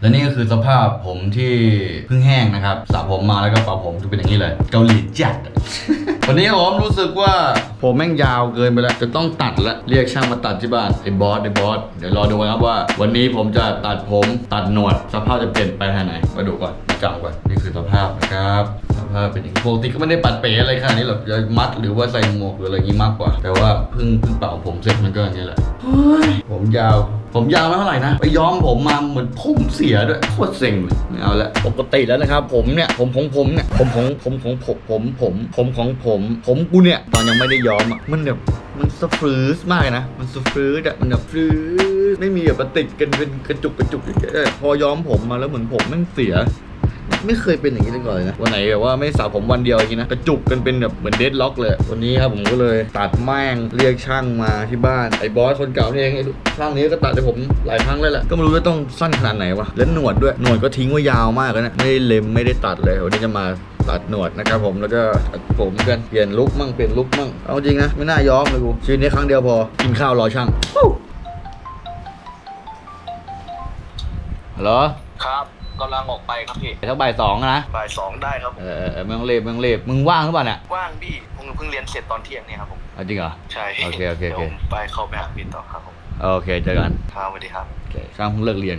และนี่ก็คือสภาพผมที่เพิ่งแห้งนะครับสระผมมาแล้วก็เป่าผมจะเป็นอย่างนี้เลย เกาหลีจัด วันนี้ผมรู้สึกว่าผมแม่งยาวเกินไปแล้วจะต้องตัดละเรียกช่างมาตัดที่บ้านไอ้บอสไอ้บอสเดี๋ยวรอดูนะครับว่า วันนี้ผมจะตัดผมตัดหนวด สภาพจะเปลี่ยนไปทางไหนมาดูก่อนจับก่อนนี่คือสภาพนะครับ ภาพเป็นอย่างนี้ปกติก็ไม่ได้ปัดเป๋อะไรขนาดนี้หรอกจะมัดหรือว่าใส่หมวกหรืออะไรอย่างนี้มากกว่า แต่ว่าเพิ่งเพิ่งเป่าผมเสร็จมันก็อย่างนี้แหละผมยาว ผมยาวไม่เท่าไหร่นะ ไปย้อมผมมาเหมือนผมเสียด้วยโคตรเซ็งเลยไม่เอาละปกติแล้วนะครับ ผมเนี่ยผมของผมเนี่ยผมของผมของผมผมผมผมของผม ผมกูเนี่ยตอนยังไม่ได้ย้อมอะมันแบบมันสฟรืสมากเลยนะ มันสฟรืสอะมันแบบฟรืสไม่มีแบบติดกันเป็นกระจุกกระจุกอย่างเงี้ยพอย้อมผมมาแล้วเหมือนผมมันเสีย ไม่เคยเป็นอย่างนี้เลยก่อนเลยนะ วันไหนแบบว่าไม่สระผมวันเดียวอย่างนี้นะ กระจุกกันเป็นแบบเหมือนเดดล็อกเลย วันนี้ครับผมก็เลยตัดแม่งเรียกช่างมาที่บ้าน ไอ้บอสคนเก่านี่เองไอ้ช่างนี้ก็ตัดให้ผมหลายครั้งเลยแหละ ก็ไม่รู้ว่าต้องสั้นขนาดไหนวะ แล้วหนวดด้วย หนวดก็ทิ้งไว้ยาวมากเลยนะ ไม่ได้เล็มไม่ได้ตัดเลย วันนี้จะมาตัดหนวดนะครับผมแล้วก็ตัดผมกันเปลี่ยนลุคมั่งเปลี่ยนลุคมั่งเอาจริงนะไม่น่าย้อมเลยกูชีวิตนี้ครั้งเดียวพอกินข้าวรอช่างฮัลโหลครับ กำลังออกไปครับพี่เท่าบ่ายสองนะบ่ายสองได้ครับเออเออเออไม่ต้องรีบไม่ต้องรีบมึงว่างหรือเปล่าเนี่ยว่างพี่ผมเพิ่งเรียนเสร็จตอนเที่ยงเนี่ยครับผมเอาจริงเหรอ ใช่โอเคโอเคโอเค ดี๋ยวผมไปเข้าไปหาพี่ต่อครับผมโอเคเจอกันครับสวัสดีครับ โอเคช่างเพิ่งเลิกเรียน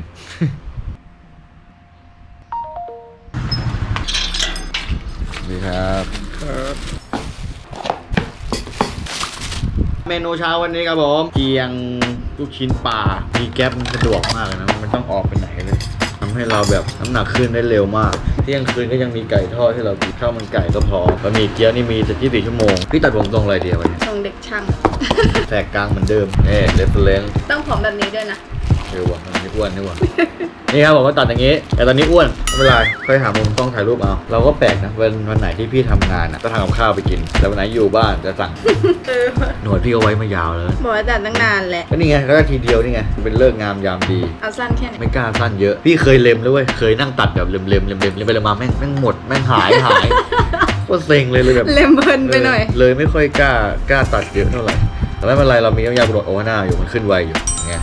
ดีครับเมนูเช้าวันนี้ครับผมเกียงลูกชิ้นปลามีแก๊ปมันสะดวกมากเลยนะมันไม่ต้องออกไปไหนเลยทำ ให้เราแบบน้ำหนักขึ้นได้เร็วมาก เที่ยงคืนก็ยังมีไก่ทอดให้เรากินข้าวมันไก่ก็พอบะหมี่เกี๊ยวนี่มีจะยี่สิบชั่วโมง พี่ตัดผมทรงอะไรเดียววันนี้ทรงเด็กช่าง แสกกลางเหมือนเดิมเน่เรฟเฟรนต้องผอมแบบนี้ด้วยนะ เออว่ะมันไม่อ้วนนี่ว่ะ นี่ครับผมก็ตัดอย่างนี้ แต่ตอนนี้อ้วนไม่เป็นไรค่อยหามุมกล้องถ่ายรูปเอา เราก็แปลกนะวันวันไหนที่พี่ทำงานอะก็ทำกับข้าวไปกิน แต่วันไหนอยู่บ้านจะสั่ง เออหนวดพี่เอาไว้มายาวเลยบอกว่าแต่ตั้งนานแหละก็นี่ไงแล้วก็ทีเดียวนี่ไงเป็นเลิกงามยามดี เอาสั้นแค่ไหนไม่กล้าสั้นเยอะ พี่เคยเล็มแล้วเว้ยเคยนั่งตัดแบบเล็มๆเล็มๆเล็มๆเล็มๆไปเลยมาแม่งแม่งหมดแม่งหายหายก็เซ็งเลยเลยแบบ เล็มเพลินไปหน่อย เลยไม่ค่อยกล้ากล้าตัดเยอะเท่าไหร่แต่ไม่เป็นไรเรามีน้ำยาบดโอวาน่าอยู่มันขึ้นไวอยู่ไง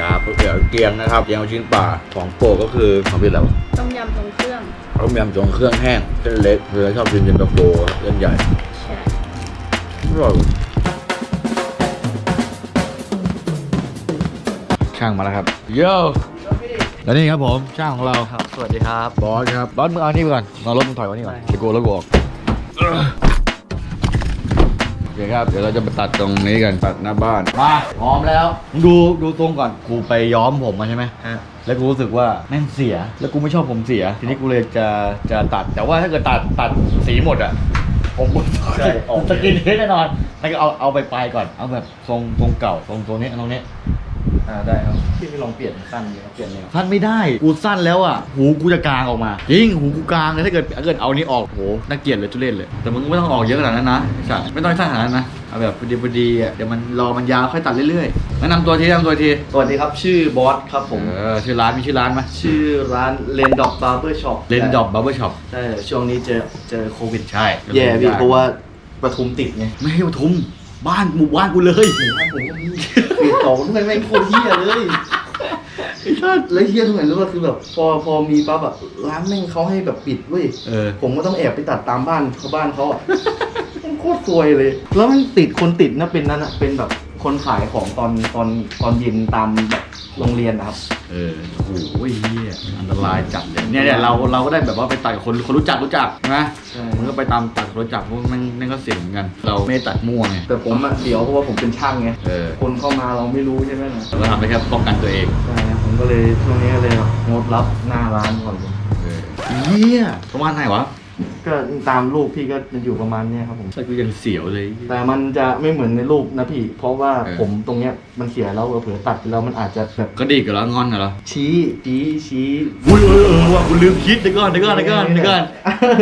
กาเดี๋ยวเกียงนะครับเกียงชิ้นป่าของโปรดก็คือของพี่แล้วต้มยำทรงเครื่องต้มยำจงเครื่องแห้งเส้นเล็กเรือชอบกินเย็นตาโฟเส้นใหญ่ใช่อร่อยช่างมาแล้วครับโย่แล้วนี่ครับผมช่างของเราครับ สวัสดีครับบอสครับบอสมึงเอานี่ไปก่อนเอารถมึงถอยไว้นี่ก่อนเดี๋ยวกูเอารถกูออก เคครับ เดี๋ยวเราจะมาตัดตรงนี้กัน ตัดหน้าบ้าน มาพร้อมแล้วมึงดูดูตรงก่อน กูไปย้อมผมมาใช่ไหมฮะ แล้วกูรู้สึกว่าแม่งเสีย แล้วกูไม่ชอบผมเสีย ทีนี้กูเลยจะจะตัด แต่ว่าถ้าเกิดตัดตัดสีหมดอะผมกูใช่ออก สกินเฮดแน่นอนแล้วก็เอาเอาไปปลายก่อน เอาแบบทรงทรงเก่าทรงตรงนี้ตรงนี้ อ่าได้ครับพี่ไม่ลองเปลี่ยนสั้นดีครับเปลี่ยนแนวสั้นไม่ได้ กูสั้นแล้วอะ หูกูจะกลางออกมาจริงหูกูกลางเลยถ้าเกิดถ้าเกิดเอานี้ออกโหน่าเกลียดเลยทุเรศเลย แต่มึงไม่ต้องออกเยอะขนาดนั้นนะใช่ไม่ต้องสั้นขนาดนั้นนะ เอาแบบพอดีพอดีอะ เดี๋ยวมันรอมันยาวค่อยตัดเรื่อยๆแนะนำตัวทีแนะนำตัวทีสวัสดีครับชื่อบอสครับผม เออชื่อร้านมีชื่อร้านไหมชื่อร้านเลนดอกบาร์เบอร์ช็อปเลนดอบบับเบิลช็อปใช่ช่วงนี้เจอเจอโควิดใช่แย่พี่เพราะว่าปทุมติดไงไม่ให้ปทุม บ้านหมู่บ้านกูเลยหมู่บ้านผมก็มีปิดต่อทำไมไม่งโคตรเฮียเลยไอ้ชาติแล้วเฮียตรงไหนรู้ป่ะคือแบบพอพอมีปั๊บแบบร้านแม่งเขาให้แบบปิดเว้ยเออ ผมก็ต้องแอบไปตัดตามบ้านเขาบ้านเขาอะมันโคตรซวยเลย แล้วมันติดคนติดนะเป็นนั่นอะเป็นแบบคนขายของตอนตอนตอนเย็นตามแบบ โรงเรียนนะครับ เออโอ้โหเฮียอันตรายจัดเลยเนี่ยเนี่ยเราเราก็ได้แบบว่าไปตัดกับคนคนรู้จักรู้จักนะใช่ มันก็ไปตามตัดคนรู้จักพวกมันนั่นก็เสี่ยงเหมือนกัน เราไม่ได้ตัดมั่วไงแต่ผมอะเดี๋ยวเพราะว่าผมเป็นช่างไง เออคนเข้ามาเราไม่รู้ใช่ไหมล่ะเราทำได้แค่ป้องกันตัวเองใช่ครับผมก็เลยช่วงนี้ก็เลยแบบงดรับหน้าร้านก่อนเออเฮียประมาณไหนวะ ก็ตามรูปพี่ก็จะอยู่ประมาณเนี้ยครับผมใช่กูยังเสียวเลย แต่มันจะไม่เหมือนในรูปนะพี่ เพราะว่าเออ ผมตรงเนี้ยมันเสียแล้วเผื่อตัดไปแล้วมันอาจจะแบบก็ดีกับแล้วงอนกับแล้วชี้ชี้ชี้อุ้ยเออเออว่ะกูลืมคิดเดี๋ยวก่อนเดี๋ยวก่อนเดี๋ยวก่อนเดี๋ยวก่อน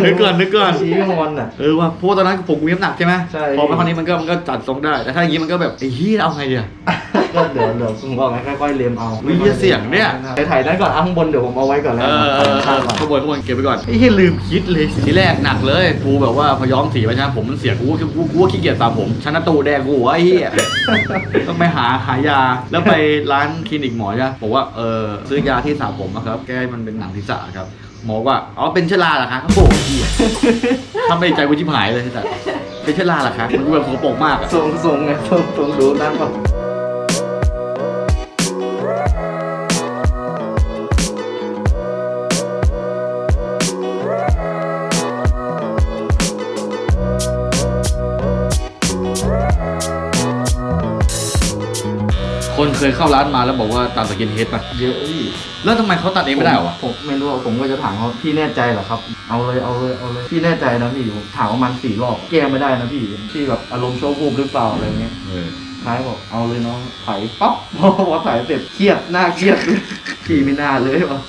เดี๋ยวก่อนเดี๋ยวก่อนชี้งอนอะ เออว่ะเพราะว่าตอนนั้นผมกูมีน้ำหนักใช่ไหมใช่ พอมาคราวนี้มันก็มันก็จัดทรงได้ แต่ถ้าอย่างนี้มันก็แบบไอ้เฮียเอาไงเดียกก็เดี๋ยวเดี๋ยวคุณบอกให้ค่อยๆเลียมเอาวิเหี้ยเสียงเนี่ยไปถ่ายนั้นก่อนเอาข้างบนเดี๋ยวผมเอาไว้ก่อนแล้วเออเออเอข้างอก่อนขบวนขบวนเก็บไปก่อนไอ้เหี้ยลืมคิดเลยทีแรกหนักเลยกูแบบว่าพอย้อมสีไปใช่ไหมผมมันเสียกูกูกูกูขี้เกียจสระผมชันหน้าตูแดงกูหัวไอ้เหี้ยต้องไปหาหายาแล้วไปร้านคลินิกหมอใช่ไหมบอกว่าเออซื้อยาที่สระผมนะครับ แก้มันเป็นหนังศีรษะครับหมอว่าอ๋อเป็นเชื้อราเหรอคะโอ้โหเหี้ยทำให้ใจกูชิบหายเลยแต่เป็นเชื้อราเหรอคะมันดูแบบสกปรกมากอะ ทรงทรงไงทรงทรงดูนั่นป่ะ ยเข้าร้านมาแล้วบอกว่าตัดสกินเฮดป่ะเยอะพี่แล้วทำไมเขาตัดเองไม่ได้เหรอวะผมไม่รู้อะผมก็จะถามเขาพี่แน่ใจเหรอครับ เอาเลยเอาเลยเอาเลยพี่แน่ใจนะพี่ผมถามประมาณสี่รอบแก้ไม่ได้นะพี่พี่แบบอารมณ์โชว์วูบหรือเปล่าอะไรเงี้ย เออ ท้ายบอกเอาเลยน้องไถปั๊บพอพอไถเสร็จเครียดหน้าเครียดพี่ไม่น่าเลยวะ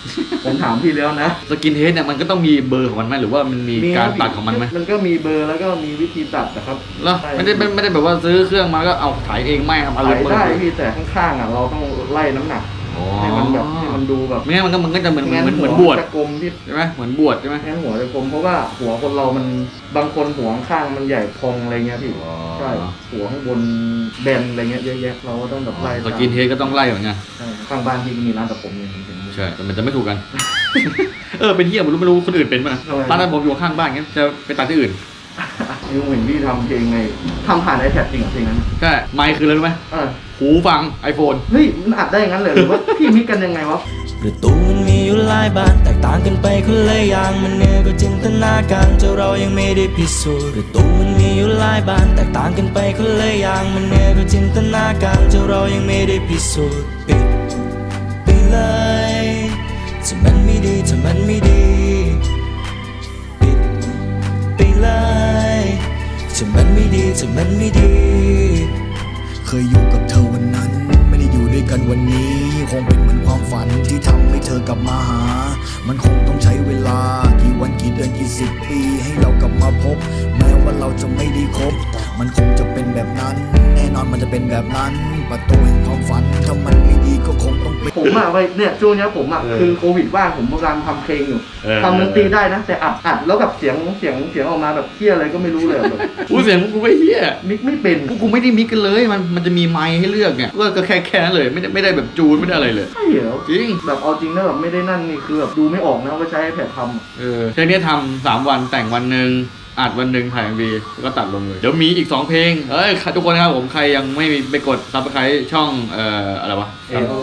ผมถามพี่แล้วนะ สกินเฮดเนี่ยมันก็ต้องมีเบอร์ของมันไหมหรือว่ามันมีการตัดของมันไหมมันก็มีเบอร์แล้วก็มีวิธีตัดนะครับแล้วไม่ได้ไม่ไม่ได้แบบว่าซื้อเครื่องมาก็เอาถ่ายเองไม่ครับเอาไถเลยเบอร์ได้พี่แต่ข้างๆอะเราต้องไล่น้ำหนักอ๋อ ให้มันแบบให้มันดูแบบไม่งั้นมันก็มันก็จะเหมือนเหมืงั้อนนเหมือนหับวชจะกลมที่ใช่ไหมเหมือนบวชใช่ไหมงั้นหัวจะกลมเพราะว่าหัวคนเรามันบางคนหัวข้างมันใหญ่พองอะไรเงี้ยพี่อ๋อใช่หัวข้างบนแบนอะไรเงี้ยเยอะแยะเราก็ต้องแบบไล่สกินเฮดก็ต้องไล่เหมือนกันใช่ข้างบ้านพี่ก็มีร้านตัดผมเนี่ยผมเห็นอยู่ใช่แต่มันจะไม่ถูกกัน เออเป็นเหี้ยไม่รู้ไม่รู้คนอื่นเป็นป่ะทำไมร้านนั้นผมอยู่ข้างบ้านงั้นจะไปตัดที่อื่นยูเห็นพี่ทำเพลงไงทำผ่านไอแพดจริงเหรอเพลงนั้นใช่ไมค์คืออะไรรู้ไหมเออ หูฟัง iPhone เฮ้ยมันอัดได้อย่างนั้นเลยหรือว่าพี่มิกกันยังไงวะประตูมันมีอยู่หลายบานแตกต่างกันไปคนละอย่างมันเหนือก็จินตนาการเจ้าเรายังไม่ได้พิสูจน์ประตูมันมีอยู่หลายบานแตกต่างกันไปคนละอย่างมันเหนือก็จินตนาการเจ้าเรายังไม่ได้พิสูจน์ปิดไปเลยถ้ามันไม่ดีถ้ามันไม่ดีปิดไปเลยถ้ามันไม่ดีถ้ามันไม่ดี วยกันวันนี้ คงเป็นเหมือนความฝันที่ทำให้เธอกลับมาหา มันคงต้องใช้เวลา กี่วันกี่เดือนกี่สิบปี ให้เรากลับมาพบ แม้ว่าเราจะไม่ได้คบ มันคงจะเป็นแบบนั้น แน่นอนมันจะเป็นแบบนั้น ประตูแห่งความฝันถ้ามันไม่ดีก็คงต้องปิดผมอะไปเนี่ยช่วงเนี้ยผมอะเออคือโควิดว่างผมกำลังทำเพลงอยู่เออ ทำดนตรีได้นะแต่อัดอัดแล้วแบบเสียงเสียงเสียงออกมาแบบเที่ยอะไรก็ไม่รู้เลยแบบ กูเสียงกูไม่เหี้ยมิกไม่เป็นกูกูไม่ได้มิกกันเลย มันมันจะมีไมค์ให้เลือกไงก็ก็แค่แค่นั้นเลยไม่ได้ไม่ได้แบบจูนไม่ได้อะไรเลย ใช่เหรอจริง แบบเอาจริงนะแบบไม่ได้นั่นนี่คือแบบดูไม่ออกนะว่าใช้ iPad ทำอะเออเพลงนี้ทำสามวันแต่งวันหนึ่งอัดวันหนึ่งถ่ายวีแล้วก็ตัดลงเลย เดี๋ยวมีอีก 2 เพลง เอ้ยทุกคนครับผมใครยังไม่มีไปกดซับสไครต์ช่องเอ่ออะไรวะ เอโอ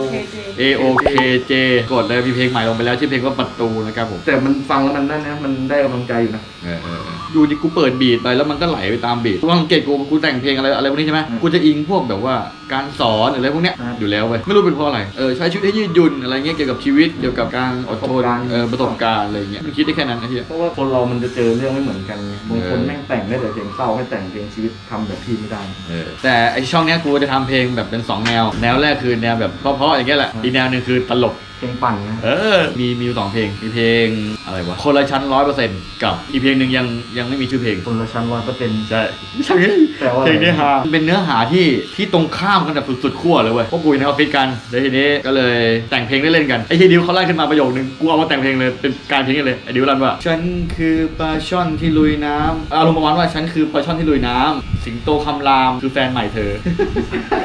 A O K J กดเลยมีเพลงใหม่ลงไปแล้วชื่อเพลงว่าประตูนะครับผมแต่มันฟังแล้วมันนั่นนะมันได้กำลังใจอยู่นะ เออเออเออ ดูดิกูเปิดบีทไปแล้วมันก็ไหลไปตามบีทกูสังเกตกูกูแต่งเพลงอะไรอะไรพวกนี้ใช่ไหมอืมกูจะอิงพวกแบบว่าการสอนหรืออะไรพวกเนี้ยอ่าอยู่แล้วเว้ยไม่รู้เป็นเพราะอะไรเออใช้ชีวิตให้ยืดหยุ่นอะไรเงี้ยเกี่ยวกับชีวิตเกี่ยวกับการอดทนประสบการณ์เออประสบการณ์อะไรเงี้ยมันคิดได้แค่นั้นไอ้เหี้ยเพราะว่าคนเรามันจะเจอเรื่องไม่เหมือนกันไงบางคนเออแม่งแต่งได้แต่เพลงเศร้าให้แต่งเพลงชีวิตทำแบบพี่ไม่ได้ เออแต่ไอช่องเนี้ยกูจะทำเพลงแบบเป็น2แนว แนวแรกคือแนวแบบเพราะๆอย่างเงี้ยแหละอืมอีกแนวหนึ่งคือตลก เพลงปั่นนะ เออ มีมีอยู่สองเพลง มีเพลงอะไรวะ คนละชั้นร้อยเปอร์เซ็นต์กับอีกเพลงหนึ่งยังยังไม่มีชื่อเพลงคนละชั้นร้อยเปอร์เซ็นต์ใช่ใช่แต่ว่าเพลงนี้ฮามันเป็นเนื้อหาที่ที่ตรงข้ามกันแบบสุดๆขั้วเลยเว้ยพวกกูอยู่ในออฟฟิศกันแล้วทีนี้ก็เลยแต่งเพลงเล่นๆกันไอ้ทีดิวเขาไล่ขึ้นมาประโยคนึงกูเอามาแต่งเพลงเลยเป็นการเพลงกันเลยไอ้ดิวรันว่าฉันคือปลาช่อนที่ลุยน้ำอารมณ์ประมาณว่าฉันคือปลาช่อนที่ลุยน้ำสิงโตคำรามคือแฟนใหม่เธอ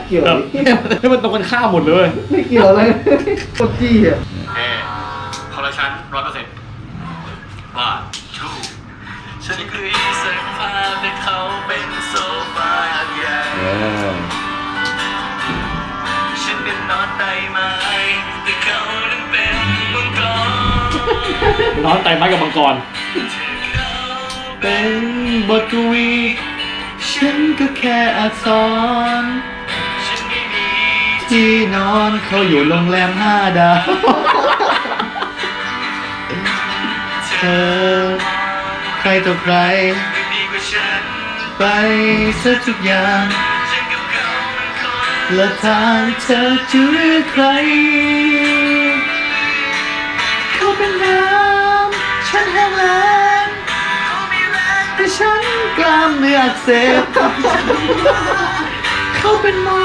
เกี่ยวแบบให้มันตรงกันข้ามหมดเลยไม่เกี่ยวเลยโคตรจี้อะคนละชั้นร้อยเปอร์เซ็นต์ว่าชู ฉันคืออีสักผ้าแต่เขาเป็นโซฟาใหญ่ฉันเป็นนอนไตไม้แต่เขานั้นเป็นมังกรนอนไตไม้กับมังกรเป็นบทกวีฉันก็แค่อักษรฉันที่นอนเขาอยู่โรงแรมห้าดาวเธอ ใครต่อใคร ไปซะทุกอย่าง และทางเธอจะเลือกใคร เขาเป็นน้ำฉันแห้งแล้งแต่ฉันกล้ามเนื้ออักเสบเขาเป็นหมอ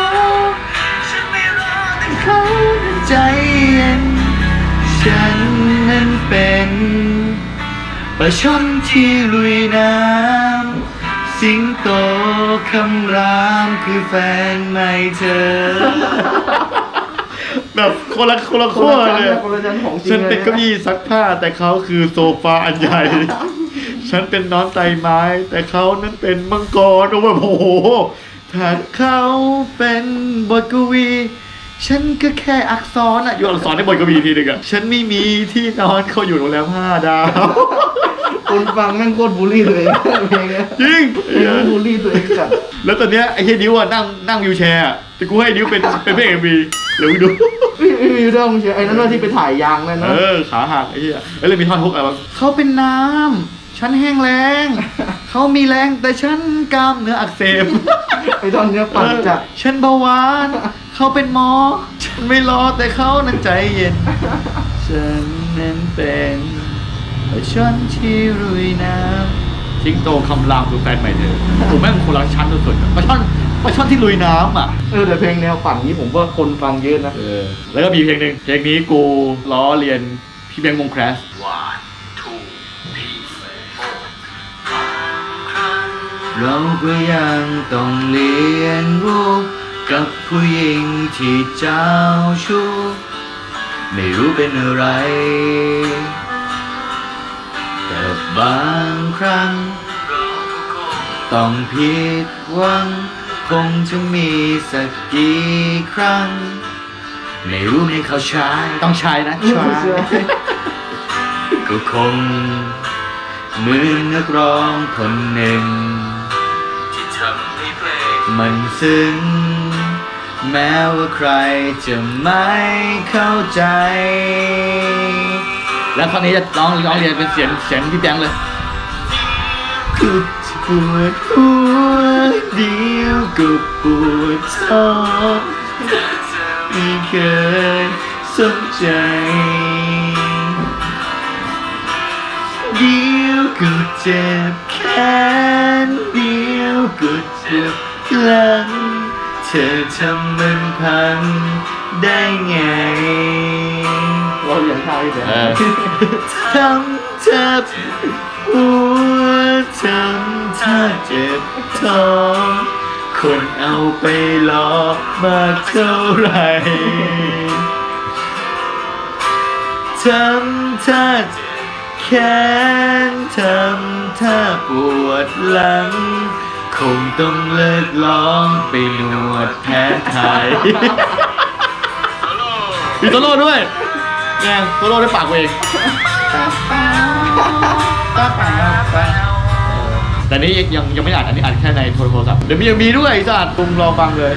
ปลาช่อนที่ลุยน้ำ สิงโตคำรามคือแฟนใหม่เธอ แบบคนละคนละคนขั้วละชั้นเลยนะคนละชั้นของจริงฉันเป็นลยะเก้าอี้ซักผ้าแต่เขาคือโซฟาอันใหญ่ ฉันเป็นนอนไตไม้ แต่เขานั้นเป็นมังกรโอ้โหถ้าเขาเป็นบทกวี ฉันก็แค่อักษรอะอยู่อักษรในบทกวีทีหนึงอะฉันไม่มีที่นอนเขาอยู่โรงแรมห้าดาว คนฟังแม่งโคตรบูลลี่ตัวเองเพลงเนี้ยจริงเพลงบูลลี่ตัวเองจัดแล้วตอนเนี้ยไอ้เฮียนิ้วอะนั่งนั่งวิวแชร์อะแต่กูให้นิ้วเป็นเป็นพระเอกมีเดี๋ยวมึงดู พี่พี่พี่เรื่องมึงเชียร์ไอ้นั่นว่าที่ไปถ่ายยางนั่นนะเออขาหักไอ้เหี้ยแล้วเลยมีท่อนฮุกอะไรบ้างเขาเป็นน้ำฉันแห้งแรงเขามีแรงแต่ฉันกล้ามเนื้ออักเสบไอ้ตอนเนี้ยปั่นจัดเออฉันเบาหวาน เขาเป็นหมอ ฉันไม่รอแต่เขานั้นใจเย็น ฉันนั้นเป็นฉันที่รุยน้ำทิ้งโตคำรามคือแฟนใหม่เธอผมแม่งคนละชั้นสุดๆอะปลาช่อนปลาช่อนที่ลุยน้ำอะ เออแต่เพลงแนวปั่นนี้ผมว่าคนฟังเยอะนะ เออ แล้วก็มีเพลงหนึ่งเพลงนี้กูล้อเรียนพี่แบงค์วงแครสเราก็ยังต้องเรียนรู้ กับผู้หญิงที่เจ้าชู้ไม่รู้เป็นอะไร แต่บางครั้ง ต้องผิดหวัง คงจะมีสักกี่ครั้ง ไม่รู้ไม่เข้าชายต้องชายนะชายก็คงเหมือนนักร้องคนหนึ่ง ที่ทำให้เพลงมันซึ้ง แม้ว่าใครจะไม่เข้าใจ แล้วคราวนี้จะร้องร้องเรียนเป็นเสียงเสียงพี่แบงเลยกูจะปวดหัวเดียวก็ปวดท้องไม่เคยสนใจเดียวก็เจ็บแค่เดียวก็เจ็บหลัง อทำมันพังได้ไง เราเรียนท่าพี่แบงเออค์ทำเจ็บหัวทำท่าเจ็บท้องคนเอาไปหลอกมากเท่าไหร่ทำท่าแขนทำท่าปวดหลัง คงต้องเลิกร้องไปนวดแผนไทยมีโซโล่ด้วยไงโซโล่ด้วยปากตัวเองแต่นี้ยังยังยังไม่ได้อัดอันนี้อัดแค่ในโทรศัพท์เดี๋ยวมียังมีด้วยไอ้สัตว์ตุงรอฟังเลย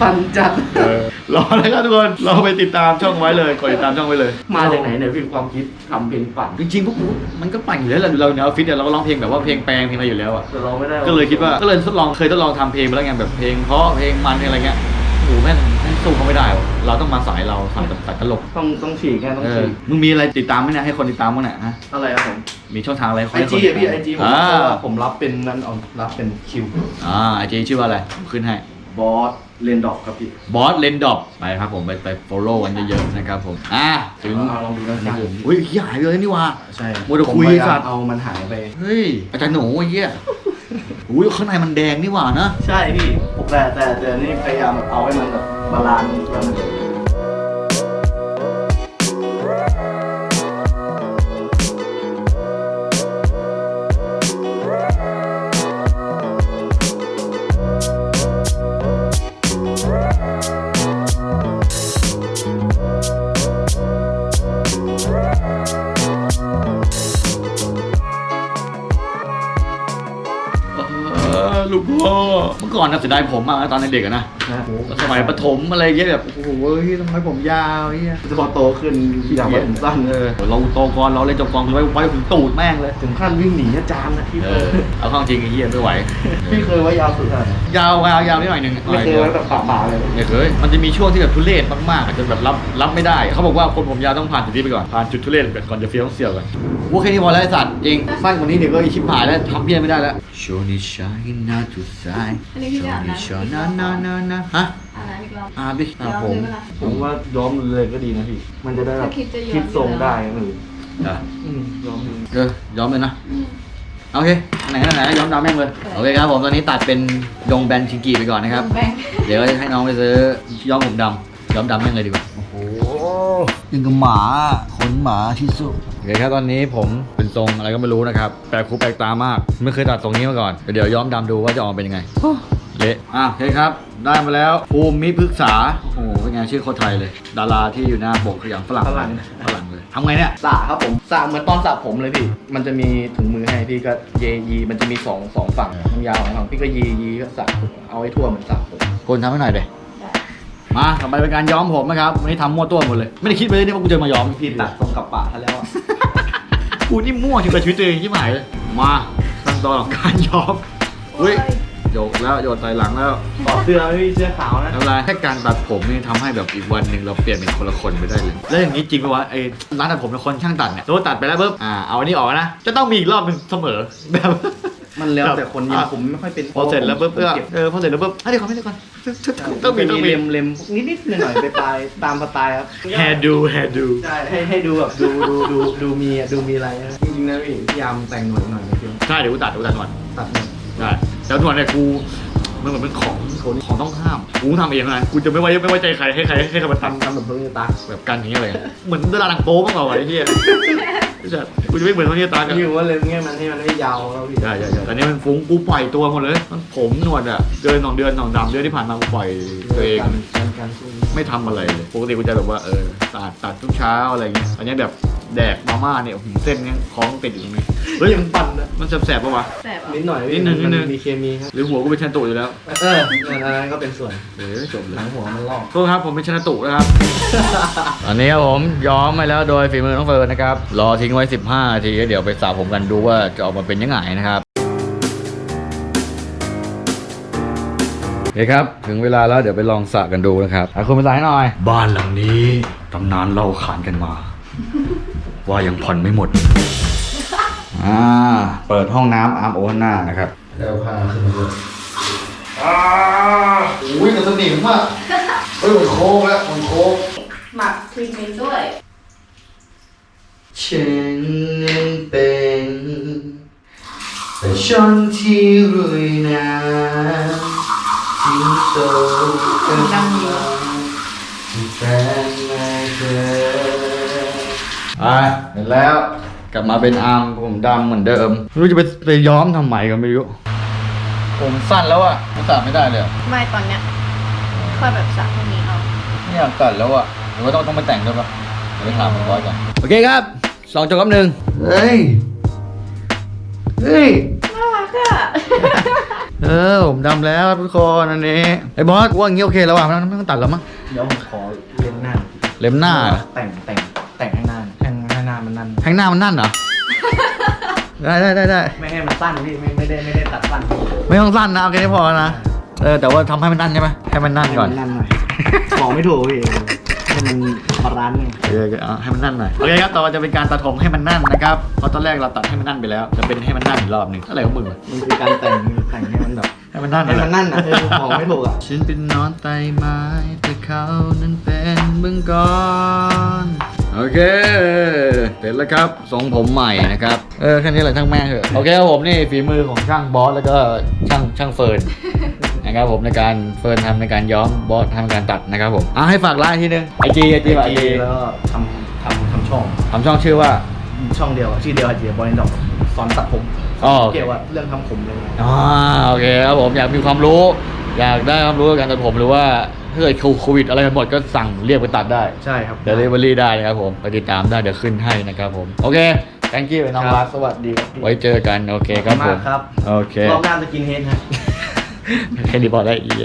ปั่นจัด เออรอเลยครับทุกคนเราไปติดตามช่องไว้เลยกดติดตามช่องไว้เลย มาจากไหนเนี่ยพี่ความคิดทำเพลงปั่นจริงๆพวกกูมันก็ปั่นอยู่แล้วแหละเราในออฟฟิศเนี่ยเราก็ร้องเพลงแบบว่าเพลงแปลงเพลงอะไรอยู่แล้วอะแต่เราไม่ได้ก็เลยคิดว่าก็เลยทดลองเคยทดลองทำเพลงมาแล้วไงแบบเพลงเพราะเพลงมันเพลงอะไรเงี้ยโอ้โหแม่งแม่งสู้เขาไม่ได้ว่ะเราต้องมาสายเราสายแบบสายตลกต้องต้องฉีกไงต้องเออฉีกมึงมีอะไรติดตามไหมเนะให้คนติดตามบ้างเนี่ยฮะอะไรครับผมมีช่องทางอะไรไอให้คจีนติดอะพี่ตามไอจีผมอ่าเพราะว่าผมรับเป็นนั้นเอารับเป็นคิวอ่าไอจีชื่อว่าอะไรผมขึ้นให้ บอสเรนดอกครับพี่บอสเลนดอปไปครับผมไปไป follow กันเยอะๆนะครับผมอะถึงเอาลองดูนะนี่ผมอุ้ยเหี้ยหายไปเลยนี่หว่าใช่มัวแต่คุยผมพาาสัตว์ เอามันหายไป เฮ้ยอาจารย์หนูไอ้เหี้ยอุ้ยข้างในมันแดงนี่หว่านะ ใช่พี่ผมแต่แต่แต่นี่พยายามแบบเอาให้มันแบบบาลานซ์กัน ก่อนนะเสียดายผมมากนะตอนเด็กๆอะนะนะโอ้โหสมัยประถมอะไรเงี้ยแบบโอ้โหเฮ้ยทำไมผมยาวไอ้เหี้ยพอโตขึ้นอยากว่าผมสั้นเออเราโตก่อนเราเล่นจบกองไว้ไว้ถึงตูดแม่งเลย ถึงขั้นวิ่งหนีอาจารย์นะพี่เออเอาเข้าจริงไอ้เหี้ยไม่ไหว พี่เคยไว้ยาวสุดขนาดไหนยาวยาวยาวนิดหน่อยหนึงไม่เคยไว้แบบป่าๆเลย ไม่เคยมันจะมีช่วงที่แบบทุเรศมากๆอาจจะแบบรับรับไม่ได้เขาบอกว่าคนผมยาวต้องผ่านจุดนี้ไปก่อนผ่านจุดทุเรศก่อนก่อนจะเฟี้ยวต้องเสียวก่อนว่าแค่นี้พอแล้วไอ้สัตว์จริงสั้นกว่านี้เดี๋ยวก็อีชิบหายแล้วทำเพี้ยนไม่ได้แล้ว Show me shine not to side อันนี้พี่จะอาบน้ำ Show me shine na na na na ฮะอาบน้ำอีกอาบดิอาบผมผมว่าย้อมเลยก็ดีนะพี่มันจะได้แบบถ้าคิดจะย้อมคิดทรงได้เอออะอืมย้อมเลย เออย้อมเลยนะ โอเคไหนไหนย้อมดำแม่งเลยโอเคครับผมตอนนี้ตัดเป็นยงแบนชิงกีไปก่อนนะครับ แบงค์เดี๋ยวก็จะให้น้องไปซื้อย้อมผมดำย้อมดำแม่งเลยดีกว่าโอ้โหยังกับหมาขนหมาที่สุดโอเคครับตอนนี้ผมเป็นทรงอะไรก็ไม่รู้นะครับแปลกคูแปลกตามาก ไม่เคยตัดทรงนี้มาก่อนเดี๋ยวย้อมดำดูว่าจะออกมาเป็นยังไงเละอะโอเคครับ ได้มาแล้วภูมิพฤกษาโอ้โห เป็นไงชื่อโคตรไทยเลย ดาราที่อยู่หน้าปกคืออย่างฝรั่งฝรั่ง ฝรั่งเลยทำไงเนี่ย สระครับผมสระเหมือนตอนสระผมเลยพี่ มันจะมีถุงมือให้พี่ก็เยยีมันจะมีสองสองฝั่งทั้งยาวของฝั่งพี่ก็ยียีก็สระผมเอาให้ทั่วเหมือนสระผมโกนทำให้หน่อยเลยมาต่อไปเป็นการย้อมผมนะครับวันนี้ทำมั่วตัวหมดเลย ไม่ได้คิดไปเลยเนี่ยว่ากูจะมาย้อมพี่ตัดทรงกับปะซะแล้วอะ กูนี่มั่วชิบกับชีวิตตัวเองที่หมายเลยมาขั้นตอนของการย้อมอุ้ยโยกแล้วโยนใส่หลังแล้วต่อดเสื้อไม่มีเสื้อขาวนะทำไรแค่การตัดผมนี่ทำให้แบบอีกวันหนึ่งเราเปลี่ยนเป็นคนละคนไปได้เลย แล้วอย่างนี้จริงปะวะไอ้ร้านตัดผมเป็นคนช่างตัดเนี่ยสมมติตัดไปแล้วปุ๊บอ่าเอาอันนี้ออกนะ จะต้องมีอีกรอบหนึ่งเสมอแบบ มันแล้วแต่คนยิงอะผมไม่ค่อยเป็นพอเสร็จแล้วปุ๊บเออเก็บเออพอเสร็จแล้วปุ๊บให้เดี๋ยวก่อนให้เดี๋ยวก่อนต้ต้อองงมีมีต้องมี เล็มเล็มนิดนิดๆหน่อยๆไปปลายๆตามสไตล์ครับแฮดูแฮดู ใช่ให้ให้ดูแบบดูดูดูดูมีอะดูมีอะไรนะจริงๆนะพี่พยายามแต่งหนวดหน่อยนะพี่ใช่เดี๋ยวกูตัดเดี๋ยวกูตัดก่อนตัดหนวดได้ แล้วทุกวันเนี่ยกูมันเหมือนเป็นของของต้องห้ามกูทำเองเท่านั้นกูจะไม่ไว้ไม่ไว้ใจใครให้ใครให้ใครมาททำทำแบบเพิ่งจะตาำแบบกันอย่างเงี้ยเลยเหมือนดาราหนังโป๊มากกว่าไอ้เหี้ยไม่ใช่กูจะไม่เหมือนโทนี่ตากันอยู่ว่าเล็มเงี้ยมันให้มันไม่ยาวแล้วพี่ใช่ใช่ใช่แต่อันนี้มันฟุ้งกูปล่อยตัวหมดเลยมันผมหนวดอะเกินสองเดือนสองสามเดือนที่ผ่านมากูปล่อยตัวเองกันกันสู้ไม่ทำอะไรเลยปกติกูจะแบบว่าเออตัดตัดทุกเช้าอะไรเงี้ยอันนี้แบบ แดกมาม่าเนี่ยหืมเส้นเนี่ยคล้องติดอยู่ตรงนี้เฮ้ยยังปั่นนะมันแสบๆปะวะ แสบอะนิดหน่อยนิดนึงนิดนึง มัมีเคมีครับ หรือหัวกูเป็นชันตุอยู่แล้วเอออันนั้นก็เป็นส่วนเออจบเลยหนังหัวมันลอก โทษครับผมเป็นชนะตุนะครับ อันนี้ครับผมย้อมไปแล้วโดยฝีมือน้องเฟิร์นนะครับ รอทิ้งไว้ 15นาทีแล้วเดี๋ยวไปสระผมกันดูว่าจะออกมาเป็นยังไงนะครับโอเคครับ ถึงเวลาแล้วเดี๋ยวไปลองสระกันดูนะครับเอาคุณไปสระให้หน่อย บ้านหลังนี้ตำนานเล่าขานกันมา ว่ายังผ่อนไม่หมด อ่า เปิดห้องน้ำอาร์มโอหน้านะครับ แล้วพาขึ้นมาด้วยอ่าอุ้ยกระสนิมมากเฮ้ยมันโค้งแล้วมันโค้งหมักทรีทเมนต์ด้วยฉันนั้นเป็นแต่ฉันที่รวยน้ำที่โตกันมาที่แฟนไม่เคย อะเห็นแล้วกลับมาเป็นอาร์มผมดำเหมือนเดิมไม่รู้จะไปไปย้อมทำไมก็ไม่รู้ผมสั้นแล้วอะผมตัดไม่ได้เลยอะไม่ตอนเนี้ยค่อยแบบสระพวกนี้เอา ไม่อยากตัดแล้วอะหรือว่าต้องต้องไปแต่งด้วยปะเดี๋ยวไปถามผมก่อนก่อนโอเคครับสองจบกับหนึ่งเฮ้ย เฮ้ย น่ารักอะ เออผมดำแล้วครับทุกคนอันนี้ไอ้บอสว่าอย่างงี้โอเคแล้วอะไม่ต้องไม่ต้องตัดแล้วมั้งเดี๋ยวผมขอเล็มหน้าเล็มหน้าแต่งแต่งแต่งให้หน้าให้ให้ห น้ามันนั่นแทงหน้ามันนั่นเหรอ ได้ได้ได้ได้ไม่ให้มันสั้นพี่ไม่ไม่ได้ไม่ได้ตัดสั้นไม่ต้องสั้นนะโอเคพอนะ เออแต่ว่าทำให้มันนั่นใช่ไหมให้มันนั่นก่อนให้มันั่นหน่อยบอกไม่ถูกพี่ให้มันบาลานซ์ไงโอเคโอเคเอาให้มันนั่นหน่อย โอเคครับ ต่อมาจะเป็นการตัดผมให้มันนั่นนะครับ เพราะตอนแรกเราตัดให้มันนั่นไปแล้ว จะเป็นให้มันนั่นอีกรอบหนึ่งอะไรของมึงวะมันคือการแต่งแต่งให้มันแบบให้มันนั่นให้มันนั่นอะเออบอกไม่ถูกอะฉันเป็นนอนไตไม้แต่เขานั้นเป็นบึงกอน โอเคเสร็จแล้วครับทรงผมใหม่นะครับ เออแค่นี้แหละช่างแม่งเถอะโอเคครับผมนี่ฝีมือของช่างบอสแล้วก็ช่างช่างเฟิร์นนะครับผมในการเฟิร์นทำในการย้อมบอสทำการตัดนะครับผมอะให้ฝากร้านอีกทีนึงไอจีไอจีไอจีแล้วก็ทำทำทำช่องทำช่องชื่อว่าช่องเดียวอะชื่อเดียวอาเจียบอลดอกสอนตัดผมอ๋อโอเคเกี่ยวกับเรื่องทำผมเลยอ่าโอเคครับผมอยากมีความรู้ อยากได้ความรู้การตัดผมหรือว่า ถ้าเกิดโควิดอะไรหมดก็สั่งเรียกไปตัดได้ใช่ครับเดลิเวอรี่ได้นะครับผมไปติดตามได้เดี๋ยวขึ้นให้นะครับผม โอเค thank you น้องครัรักบสวัสดีครับพี่ไว้เจอกัน โอเคครับขผอมณากครับโอเครอบหน้าจะกินเฮดฮะแค่นี้พอได้อีก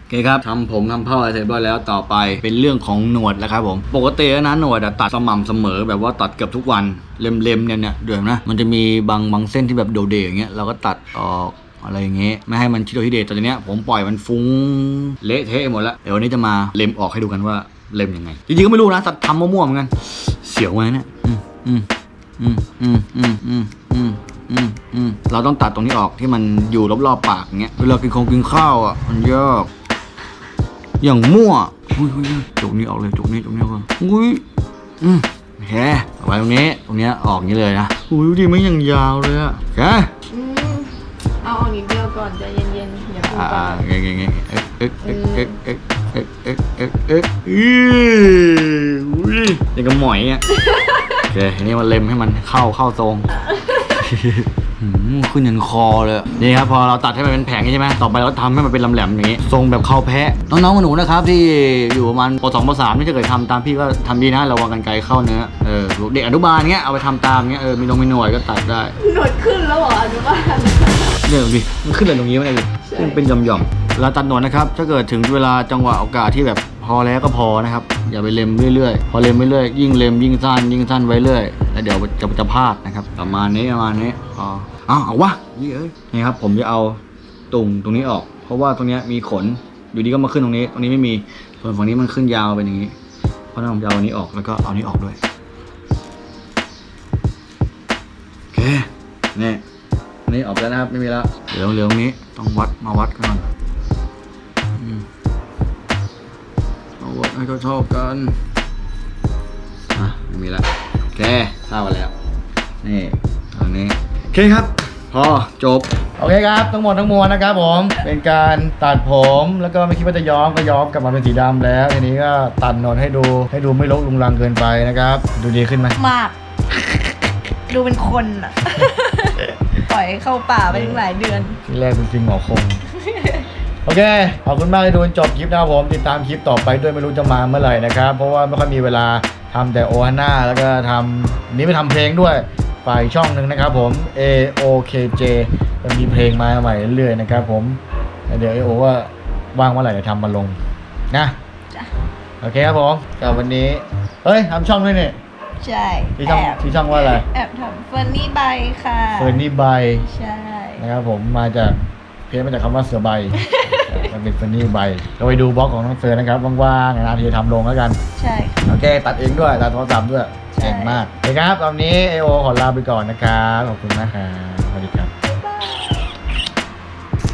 โอเคครับทำผมทำเผ้าอะไรเสร็จเรียบร้อยแล้วต่อไปเป็นเรื่องของหนวดแล้วครับผม ปกติแล้วนะหนวดอะตัดสม่ำเสมอแบบว่าตัดเกือบทุกวันเล็มๆเนี่ยเนี่ยเดี๋ยวนะมันจะมีบางบางเส้นที่แบบโดดเด่อย่างเงี้ยเราก็ตัดออก อะไรอย่างเงี้ยไม่ให้มันชิโดทิเดตต่ทีเนี้ยผมปล่อยมันฟุ้งเละเทะหมดแล้วเดี๋ยววันนี้จะมาเล็มออกให้ดูกันว่าเล็มยังไง จริงๆก็ไม่รู้นะตัดทำมั่วๆเหมือนกัน เสียวไหมเนี่ยอืมอืมอืมอืมอืมอืมอืมอืมเราต้องตัดตรงนี้ออกที่มันอยู่รอบๆปากอย่างเงี้ยเวลากินคงกินข้าวอะมันยากอย่างมั่วอุ้ยจุกนี้ออกเลยจุกนี้จุกนี้กเลยอุ้ยอืมโอเคเอาไว้ตรงนี้ตรงเนี้ยออกนี้เลยนะอุ้ยดูดิไม่ยังยาวเลยอะโอ เอืมเอาอันนี้เดียวก่อนใจเย็นๆอย่าพูดอ่าก่อนเงี้ยเงี้ยเงี้ยเอ๊ะเอ๊ะเอ๊ะเอ๊ะเอ๊ะเอ๊ะเอ๊ะเอ๊ะเอ๊ะอีอุ้ยยังกับหมอยอะโอเคทีนี้มาเล็มให้มันเข้าเข้าทรงหืมขึ้นยันคอเลย นี่ครับพอเราตัดให้มันเป็นแผงใช่ไหมต่อไปเราทำให้มันเป็นลำแหลมอย่างนี้ ทรงแบบเข้าแพะ น้องๆหนูๆนะครับ ที่อยู่ประมาณปสองปสามนี่ถ้าเกิดทำตามพี่ก็ทำดีนะระวังกันไกลเข้าเนื้อ เออเด็กอนุบาลเงี้ยเอาไปทำตามเงี้ยเออมีนงมีหน่วยก็ตัดได้ หนวดขึ้นแล้วเหรออนุบาล เนี่ยดูดิมันขึ้นเลยตรงนี้ไม่ได้ดิขึ้นเป็นหย่อมๆเวลาตัดหนวดนะครับ ถ้าเกิดถึงเวลาจังหวะโอกาสที่แบบพอแล้วก็พอนะครับ อย่าไปเล็มเรื่อยๆ พอเล็มเรื่อยๆ ยิ่งเล็มยิ่งสั้นยิ่งสั้นไว้เรื่อยแล้วเดี๋ยวจะจะพลาดนะครับ ประมาณนี้ประมาณนี้พอเอาเอาวะนี่เอ้ยนี่ครับ ผมจะเอาตุ่มตรงนี้ออก เพราะว่าตรงเนี้ยมีขน อยู่ดีก็มาขึ้นตรงนี้ ตรงนี้ไม่มี ส่วนฝั่งนี้มันขึ้นยาวเป็นอย่างนี้ เพราะฉะนั้นผมจะเอาอันนี้ออกแล้วก็เอาอันนี้ออกด้วย โอเคนี่อั นนี่ออกแล้วนะครับ ไม่มีแล้วเหลือเหลือตรงนี้ต้องวัดมาวัดกันก่อนอืมเอาวัดให้เขาเท่าๆกันอะไม่มีแล้วโอเคทราบกันแล้ว นี่ตรงนี้โอเคครับ พอจบโอเคครับ ทั้งหมดทั้งมวลนะครับผมเป็นการตัดผมแล้วก็ไม่คิดว่าจะย้อมก็ย้อมกลับมาเป็นสีดำแล้วทีนี้ก็ตัดหนวดให้ดูให้ดูไม่รกลุงรังเกินไปนะครับ ดูดีขึ้นไหมมาก ดูเป็นคนอะ ปล่อยให้เข้าป่าไปตั้งหลายเดือน ที่แรกเป็นจริงหมอคง โอเค ขอบคุณมากที่ดูจนจบคลิปนะครับผม ติดตามคลิปต่อไปด้วยไม่รู้จะมาเมื่อไหร่นะครับ เพราะว่าไม่ค่อยมีเวลาทำแต่โอฮาน่าแล้วก็ทำนี้ไปทำเพลงด้วยฝ่ายช่องหนึ่งนะครับผม A O K J จะมีเพลงมาใหม่เรื่อยๆนะครับผมแล้วเดี๋ยว A O ว่าว่างเมื่อไหร่จะทำมาลงนะจ้ะโอเคครับผมกับวันนี้ เฮ้ยทำช่องด้วยนี่ ใช่ที่ช่องแอบที่ช่องว่าอะไร แอบทำเฟอร์นี่ใบค่ะเฟิร์นนี่ใบใช่ นะครับผมมาจากเพี้ยนมาจากคำว่าเสือใบ มันเป็นเฟรนนี่ใบก็ไปดูบล็อกของน้องเสือนะครับว่างๆนาทีทำลงแล้วกัน ใช่โอเค ตัดเองด้วย ตัดโทรศัพท์ด้วยใช่ เก่งมากโอเคครับ ตอนนี้ไอโอขอลาไปก่อนนะครับ ขอบคุณนะครับสวัสดีครับ